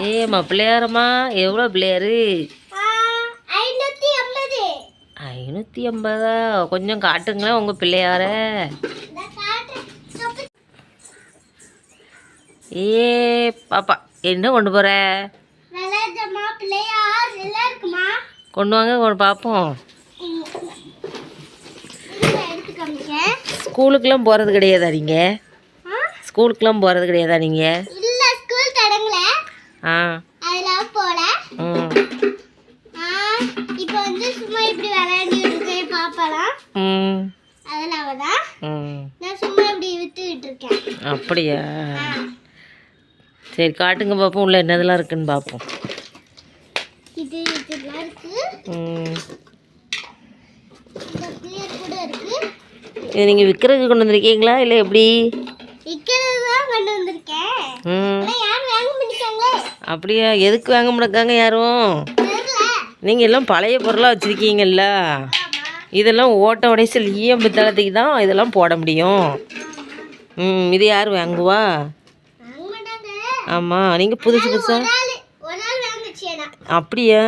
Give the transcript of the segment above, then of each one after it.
ஏம்மா பிள்ளையாரம்மா எவ்வளோ பிள்ளையாரு? ஐநூற்றி ஐம்பதா. கொஞ்சம் காட்டுங்களேன் உங்கள் பிள்ளையார. ஏ பாப்பா என்ன கொண்டு போகிற கொண்டு வாங்க கொண்டு பார்ப்போம். ஸ்கூலுக்கெலாம் போகிறது கிடையாதா நீங்கள்? ஸ்கூலுக்கெலாம் போகிறது கிடையாதா நீங்கள் ஆ. அதெல்லாம் போல. இப்போ வந்து சும்மா இப்படி விளையாடிட்டு இருக்கேன் பாப்பாலாம். ம். அதனால தான் ம். நான் சும்மா இப்படி வித்துக்கிட்டு இருக்கேன். அப்படியா. சரி காட்டுங்க பார்ப்போம் உள்ள என்னதெல்லாம் இருக்குன்னு பார்ப்போம் இது இதெல்லாம் இருக்கு. இது நீங்கள் விற்கிறதுக்கு கொண்டு வந்திருக்கீங்களா இல்லை எப்படி? விற்கிறது தான் கொண்டு வந்திருக்கேன். அப்படியா? எதுக்கு வாங்க முடக்காங்க யாரும்? நீங்கள் எல்லாம் பழைய பொருளாக வச்சுருக்கீங்கல்ல. இதெல்லாம் ஓட்ட உடைசல் ஈயம் பித்தளத்துக்கு தான் இதெல்லாம் போட முடியும். ம் இது யார் வாங்குவா? ஆமாம் நீங்கள் புதுசு புதுசாக அப்படியா?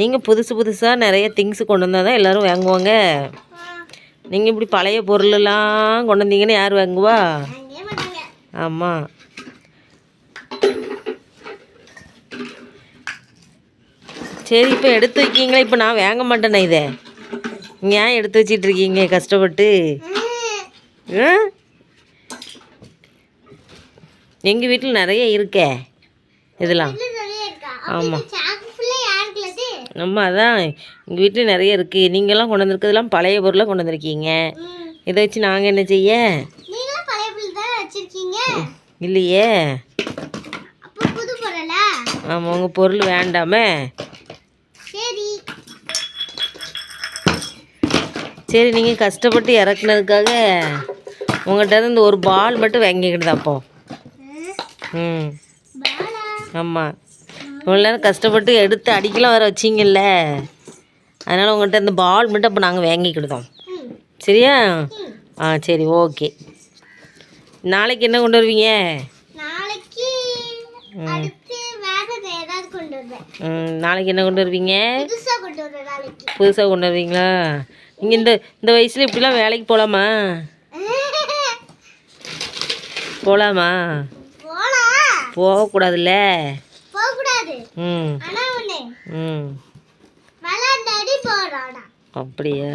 நீங்கள் புதுசு புதுசாக நிறைய திங்ஸ் கொண்டு வந்தால் தான் எல்லோரும் வாங்குவாங்க. நீங்கள் இப்படி பழைய பொருளெல்லாம் கொண்டு வந்தீங்கன்னு யார் வாங்குவா? ஆமாம் சரி இப்போ எடுத்து வைக்கீங்களா? இப்போ நான் வாங்க மாட்டேனே இதை? ஏன் எடுத்து வச்சிட்டு இருக்கீங்க? கஷ்டப்பட்டு. எங்கள் வீட்டில் நிறைய இருக்கே. இதெல்லாம். இது நிறைய இருக்கா? ஆமா. அப்ப சாக்கு ஃபுல்லா யாருக்குல அது நம்ம அதான். எங்கள் வீட்டில் நிறைய இருக்குது நீங்கள்லாம் கொண்டு வந்திருக்கிறதுலாம் பழைய பொருளாக கொண்டு வந்திருக்கீங்க. இதை வச்சு நாங்கள் என்ன செய்ய? இல்லையே. ஆமாம் உங்கள் பொருள் வேண்டாமே. சரி நீங்கள் கஷ்டப்பட்டு இறக்குனதுக்காக உங்கள்கிட்ட இருந்து இந்த ஒரு பால் மட்டும் வாங்கிக்கிடுது அப்போ ம். ஆமாம் இவ்வளோ நேரம் கஷ்டப்பட்டு எடுத்து அடிக்கலாம் வர வச்சிங்கல்ல. அதனால் உங்கள்கிட்ட இந்த பால் மட்டும் அப்போ நாங்கள் வாங்கிக்கிடுதோம். சரியா? ஆ சரி ஓகே. நாளைக்கு என்ன கொண்டு வருவீங்க? நாளைக்கு வேற என்ன கொண்டு வருவீங்க? புதுசாக கொண்டு வருவீங்களா? நீங்கள் இந்த இந்த வயசில் இப்படிலாம் வேலைக்கு போகலாமா போகலாமா போலாம் போகக்கூடாதுல்ல? போகக்கூடாது. ம். ம். அப்படியா?